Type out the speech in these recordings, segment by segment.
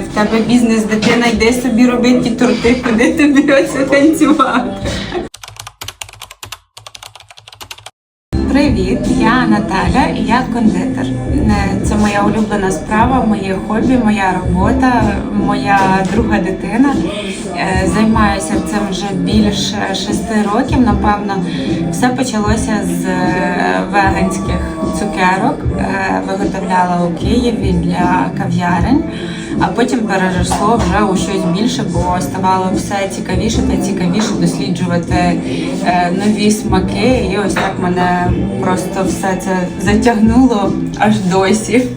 В тебе бізнес, дитина, йди собі робити торти, куди тобі оце танцювати. Привіт, я Наталя і я кондитер. Е, Це моя улюблена справа, моє хобі, моя робота, моя друга дитина. Е, Займаюся цим вже більше шести років. Напевно, все почалося з е, веганських цукерок. Е, Виготовляла у Києві для кав'ярень, а потім переросло вже у щось більше, бо ставало все цікавіше та цікавіше досліджувати е, нові смаки. І ось так мене просто все це затягнуло аж досі.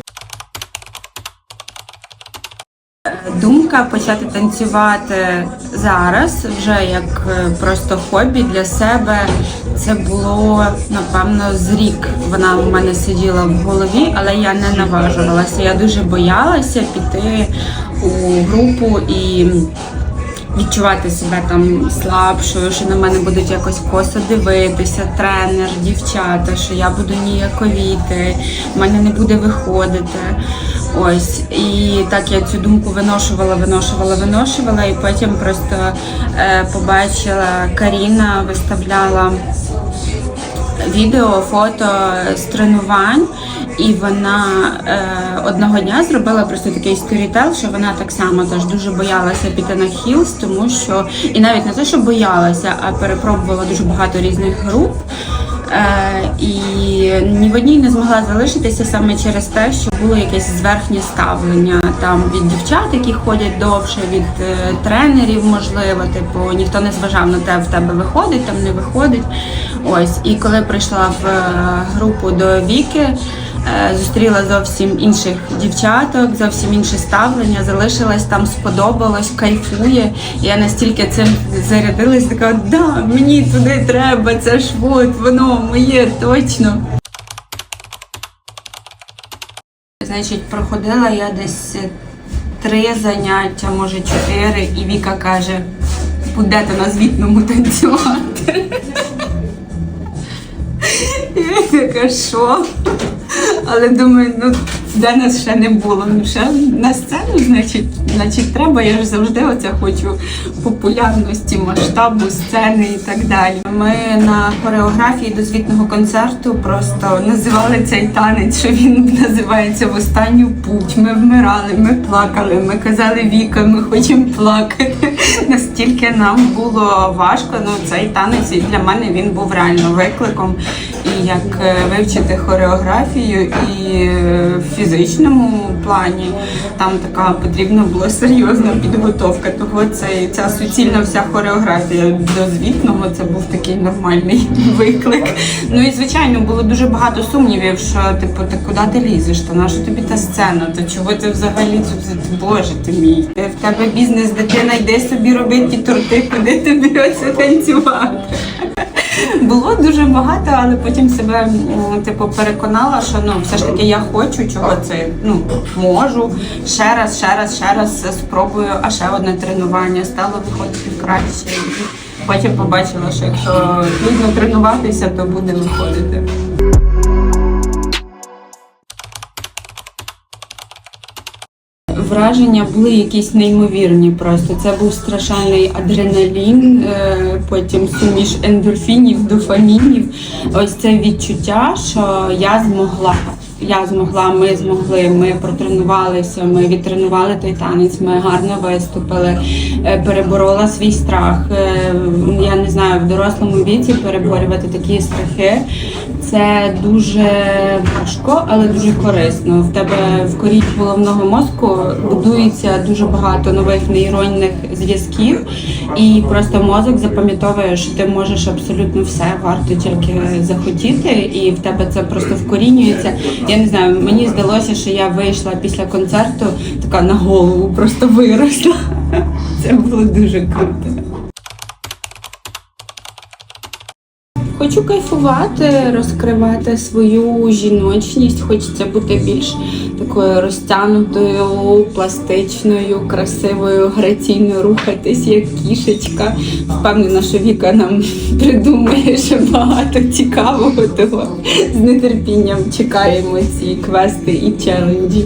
Думка почати танцювати зараз, вже як е, просто хобі для себе. Це було напевно з рік. Вона в мене сиділа в голові, але я не наважувалася. Я дуже боялася піти у групу і відчувати себе там слабшою, що на мене будуть якось косо дивитися, тренер, дівчата, що я буду ніяковіти, в мене не буде виходити. Ось і так я цю думку виношувала, виношувала, виношувала, і потім просто е, побачила Каріна виставляла відео, фото з тренувань, і вона е, одного дня зробила просто такий сторітел, що вона так само теж дуже боялася піти на хілс, тому що і навіть не те, що боялася, а перепробувала дуже багато різних груп. Е, і ні в одній не змогла залишитися саме через те, що було якесь зверхнє ставлення там від дівчат, які ходять довше, від е, тренерів, можливо, типу ніхто не зважав на те, в тебе виходить, там не виходить. Ось, і коли прийшла в е, групу до Віки. Е, Зустріла зовсім інших дівчаток, зовсім інше ставлення, залишилась там, сподобалось, кайфує. Я настільки цим зарядилась, така, да, мені туди треба, це ж от, воно моє точно. Значить, проходила я десь три заняття, може чотири, і Віка каже, будете на звітному танцювати. Я така, що? Але думаю, ну де нас ще не було. Ну ще на сцену, значить, значить, треба. Я ж завжди оце хочу популярності, масштабу сцени і так далі. Ми на хореографії до звітного концерту просто називали цей танець, що він називається в останню путь. Ми вмирали, ми плакали, ми казали Віка, ми хочемо плакати. Настільки нам було важко. Ну цей танець і для мене він був реально викликом. І як е, вивчити хореографію, і е, в фізичному плані там така потрібна була серйозна підготовка. Того це ця суцільна вся хореографія до звітного це був такий нормальний виклик. Ну і звичайно було дуже багато сумнівів, що типу, ти куди ти лізеш? Та на тобі та сцена? То чого ти взагалі тут? Боже ти мій? Ти- В тебе бізнес, дитина, йди собі робити торти, куди тобі оце танцювати? Було дуже багато, але потім себе типу переконала, що ну все ж таки я хочу, чого це ну можу. Ще раз, ще раз, ще раз спробую, а ще одне тренування стало виходити краще. Потім побачила, що якщо трудно тренуватися, то буде виходити. Враження були якісь неймовірні просто. Це був страшенний адреналін, е, потім суміш ендорфінів, дофамінів. Ось це відчуття, що я змогла. Я змогла, ми змогли, ми протренувалися, ми відтренували той танець, ми гарно виступили, е, переборола свій страх. Е, Я не знаю, в дорослому віці переборювати такі страхи. Це дуже важко, але дуже корисно. В тебе в корі головного мозку будується дуже багато нових нейронних зв'язків, і просто мозок запам'ятовує, що ти можеш абсолютно все, варто тільки захотіти, і в тебе це просто вкорінюється. Я не знаю, мені здалося, що я вийшла після концерту, така на голову просто виросла. Це було дуже круто. Хочу кайфувати, розкривати свою жіночність, хочеться бути більш такою розтягнутою, пластичною, красивою, граційно рухатись, як кішечка. Впевнена, що Віка нам придумає ще багато цікавого того. З нетерпінням чекаємо ці квести і челенджі.